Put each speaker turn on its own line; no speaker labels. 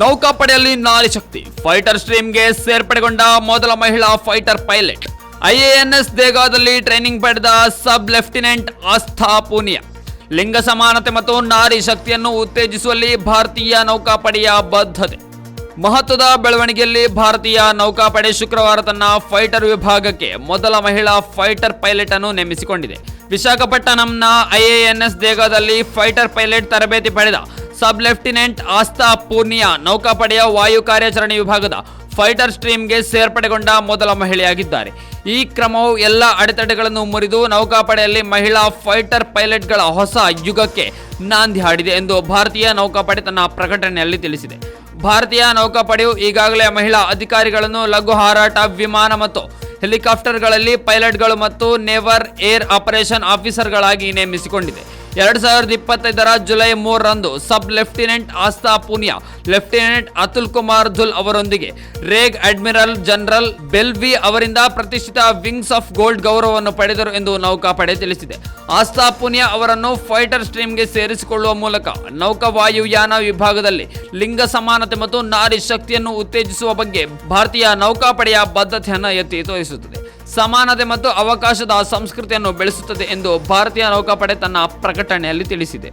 ನೌಕಾಪಡೆಯಲ್ಲಿ Nari Shakti. Fighter ಸ್ಟ್ರೀಮ್ಗೆ ಸೇರ್ಪಡೆಗೊಂಡ ಮೊದಲ ಮಹಿಳಾ ಫೈಟರ್ ಪೈಲಟ್. ಐಎಎನ್ಎಸ್ ದೇಗಾದಲ್ಲಿ ಟ್ರೈನಿಂಗ್ ಪಡೆದ ಸಬ್ ಲೆಫ್ಟಿನೆಂಟ್ ಆಸ್ಥಾ ಪೂನಿಯಾ. ಲಿಂಗ ಸಮಾನತೆ ಮತ್ತು ನಾರಿ ಶಕ್ತಿಯನ್ನು ಉತ್ತೇಜಿಸುವಲ್ಲಿ ಭಾರತೀಯ ನೌಕಾಪಡೆಯ ಬದ್ಧತೆ. ಮಹತ್ವದ ಬೆಳವಣಿಗೆಯಲ್ಲಿ ಭಾರತೀಯ ನೌಕಾಪಡೆ ಶುಕ್ರವಾರ ತನ್ನ ಫೈಟರ್ ವಿಭಾಗಕ್ಕೆ ಮೊದಲ ಮಹಿಳಾ ಫೈಟರ್ ಪೈಲಟ್ ಅನ್ನು ನೇಮಿಸಿಕೊಂಡಿದೆ. ವಿಶಾಖಪಟ್ಟಣಂನ ಐಎಎನ್ಎಸ್ ದೇಗಾದಲ್ಲಿ ಫೈಟರ್ ಪೈಲಟ್ ತರಬೇತಿ ಪಡೆದ ಸಬ್ ಲೆಫ್ಟಿನೆಂಟ್ ಆಸ್ತಾ ಪೂರ್ನಿಯಾ ನೌಕಾಪಡೆಯ ವಾಯು ಕಾರ್ಯಾಚರಣೆ ವಿಭಾಗದ ಫೈಟರ್ ಸ್ಟ್ರೀಮ್ಗೆ ಸೇರ್ಪಡೆಗೊಂಡ ಮೊದಲ ಮಹಿಳೆಯಾಗಿದ್ದಾರೆ. ಈ ಕ್ರಮವು ಎಲ್ಲ ಅಡೆತಡೆಗಳನ್ನು ಮುರಿದು ನೌಕಾಪಡೆಯಲ್ಲಿ ಮಹಿಳಾ ಫೈಟರ್ ಪೈಲಟ್ಗಳ ಹೊಸ ಯುಗಕ್ಕೆ ನಾಂದಿ ಹಾಡಿದೆ ಎಂದು ಭಾರತೀಯ ನೌಕಾಪಡೆ ತನ್ನ ಪ್ರಕಟಣೆಯಲ್ಲಿ ತಿಳಿಸಿದೆ. ಭಾರತೀಯ ನೌಕಾಪಡೆಯು ಈಗಾಗಲೇ ಮಹಿಳಾ ಅಧಿಕಾರಿಗಳನ್ನು ಲಘು ಹಾರಾಟ, ವಿಮಾನ ಮತ್ತು ಹೆಲಿಕಾಪ್ಟರ್ಗಳಲ್ಲಿ ಪೈಲಟ್ಗಳು ಮತ್ತು ನೇವರ್ ಏರ್ ಆಪರೇಷನ್ ಆಫೀಸರ್ಗಳಾಗಿ ನೇಮಿಸಿಕೊಂಡಿದೆ. ಎರಡ್ ಸಾವಿರದ ಇಪ್ಪತ್ತೈದರ ಜುಲೈ ಮೂರರಂದು sub lieutenant Astha Punia, lieutenant Atul Kumar Dhul ಅವರೊಂದಿಗೆ ರೇಗ್ ಅಡ್ಮಿರಲ್ ಜನರಲ್ ಬೆಲ್ವಿ ಅವರಿಂದ ಪ್ರತಿಷ್ಠಿತ ವಿಂಗ್ಸ್ ಆಫ್ ಗೋಲ್ಡ್ ಗೌರವವನ್ನು ಪಡೆದರು ಎಂದು ನೌಕಾಪಡೆ ತಿಳಿಸಿದೆ. ಆಸ್ತಾ ಪೂನಿಯಾ ಅವರನ್ನು ಫೈಟರ್ ಸ್ಟ್ರೀಮ್ಗೆ ಸೇರಿಸಿಕೊಳ್ಳುವ ಮೂಲಕ ನೌಕಾವಾಯುಯಾನ ವಿಭಾಗದಲ್ಲಿ ಲಿಂಗ ಸಮಾನತೆ ಮತ್ತು ನಾರಿ ಶಕ್ತಿಯನ್ನು ಉತ್ತೇಜಿಸುವ ಬಗ್ಗೆ ಭಾರತೀಯ ನೌಕಾಪಡೆಯ ಬದ್ಧತೆಯನ್ನು ಎತ್ತಿ ತೋರಿಸುತ್ತದೆ. ಸಮಾನತೆ ಮತ್ತು ಅವಕಾಶದ ಸಂಸ್ಕೃತಿಯನ್ನು ಬೆಳೆಸುತ್ತದೆ ಎಂದು ಭಾರತೀಯ ನೌಕಾಪಡೆ ತನ್ನ ಪ್ರಕಟಣೆಯಲ್ಲಿ ತಿಳಿಸಿದೆ.